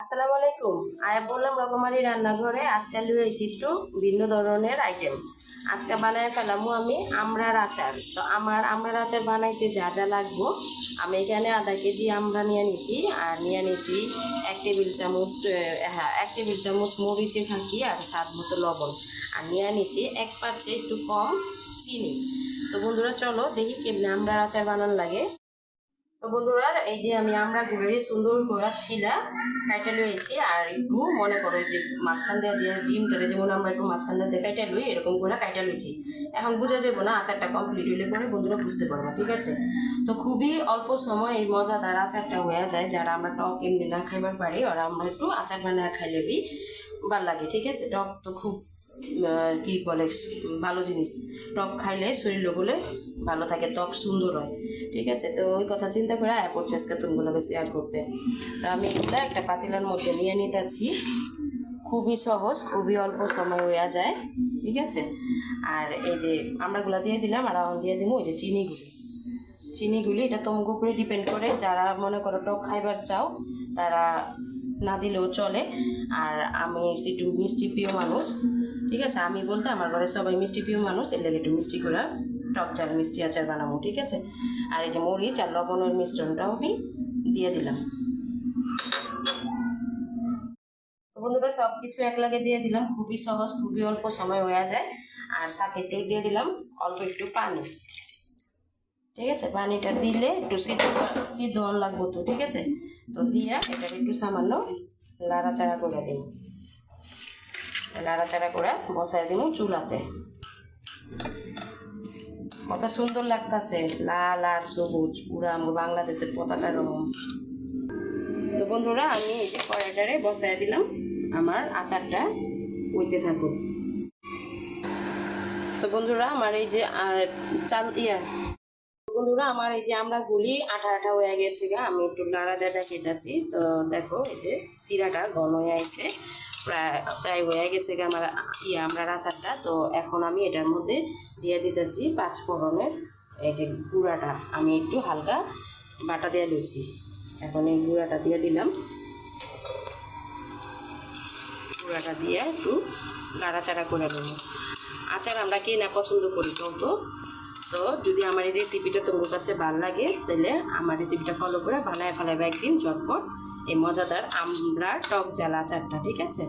আসসালামু আলাইকুম। আয়া বললাম, রকমারি রান্নাঘরে আজকে লুয়েছি একটু ভিন্ন ধরনের আইটেম আজকে বানায় ফেলামু আমি আমড়ার আচার। তো আমার আমড়ার আচার বানাইতে যা যা লাগবো, আমি এখানে আধা কেজি আমরা নিয়ে নিয়েছি, আর নিয়ে নিয়েছি এক টেবিল চামচ হ্যাঁ এক টেবিল চামচ মরিচে ফাঁকি আর স্বাদ মতো লবণ। আর নিয়ে নিয়েছি এক পাঁচে একটু কম চিনি। তো বন্ধুরা, চলো দেখি কেমনে আমড়ার আচার বানান লাগে। তো বন্ধুরা, এই যে আমি আমরা গুড়েরই সুন্দর করে ছিলা, কাইটা লইছি আর একটু মনে করো যে মাঝখান দিয়ে দিয়ে ডিমটারে যেমন আমরা একটু মাঝখান দিয়ে কাইটা লই, এরকম করে কাইটা লইছি। এখন বুঝা যাব না, আচারটা কমপ্লিট হইলে পরে বন্ধুরা বুঝতে পারব, ঠিক আছে? তো খুবই অল্প সময় এই মজাদার আচারটা হয়ে যায়, যারা আমরা টক এমনি না খাইবার পারি, ওরা আমরা একটু আচার বানায় খাইলেবি ভালো লাগে, ঠিক আছে? টক তো খুব কি বলে, ভালো জিনিস। টক খাইলে শরীর বলে ভালো থাকে ত্বক সুন্দর হয়। ঠিক আছে? তো ওই কথা চিন্তা করে আয় পড়ছে আজকে তুমগুলোকে শেয়ার করতে। তো আমি এগুলো একটা পাতিলার মধ্যে নিয়ে নিতেছি। খুবই সহজ, খুবই অল্প সময় হয়ে যায়। ঠিক আছে? আর এই যে আমরাগুলা দিয়ে দিলাম, আর এখন দিয়ে দিব ওই যে চিনিগুলি। চিনিগুলি এটা তোমার উপরে ডিপেন্ড করে। যারা মনে করো টক খাইবার চাও, তারা না দিলেও চলে। আর আমি একটু মিষ্টি প্রিয় মানুষ। ঠিক আছে? আমি বলতে আমার ঘরে সবাই মিষ্টি প্রিয় মানুষ, এর লেগে একটু মিষ্টি করে টক চাল, মিষ্টি আচার বানাবো, ঠিক আছে? আর এই যে মরিচ আর লবণের মিশ্রণটাও আমি দিয়ে দিলাম। বন্ধুরা সব কিছু একলাগে দিয়ে দিলাম। খুবই সহজ, খুবই অল্প সময় হয়ে যায়। আর সাথে একটু দিয়ে দিলাম অল্প একটু পানি। ঠিক আছে? পানিটা দিলে একটু সিদ্ধ সিদ্ধ লাগবো তো, ঠিক আছে? তো দিয়া এটা একটু সামান্য লাড়াচাড়া করে দিন লাড়াচাড়া করে বসাই দিব চুলাতে। কত সুন্দর লাগতেছে, লাল আর সবুজ, পুরা আমার বাংলাদেশের পতাকা রঙ তো বন্ধুরা, আমি এই যে কড়াইটারে বসাই দিলাম, আমার আচারটা হইতে থাকুক। তো বন্ধুরা, আমার এই যে চাল, ইয়া। বন্ধুরা, আমার এই যে আমরা গুলি আঠা আঠা হয়ে গেছে গা, আমি একটু নাড়া দিয়ে দেখাইতেছি তো দেখো, এই যে সিরাটা ঘন হয়ে আছে। প্রায় প্রায় হয়ে গেছে আমার ইয়ে আমরা আচারটা তো এখন আমি এটার মধ্যে দিয়ে দিতেছি পাঁচ ফোড়নের এই যে গুঁড়াটা। আমি একটু হালকা বাটা দিয়ে দিয়েছি। এখন এই গুঁড়াটা দিয়ে দিলাম। গুঁড়াটা দিয়ে একটু নাড়াচাড়া করে নেব। আচার আমরা কে না পছন্দ করি তো? তো যদি আমার এই রেসিপিটা তোমার কাছে ভালো লাগে, তাহলে আমার রেসিপিটা ফলো করে বানায় ফেলাবে একদিন চটপট এই মজাদার আমরা টক জ্বালা আচারটা ঠিক আছে?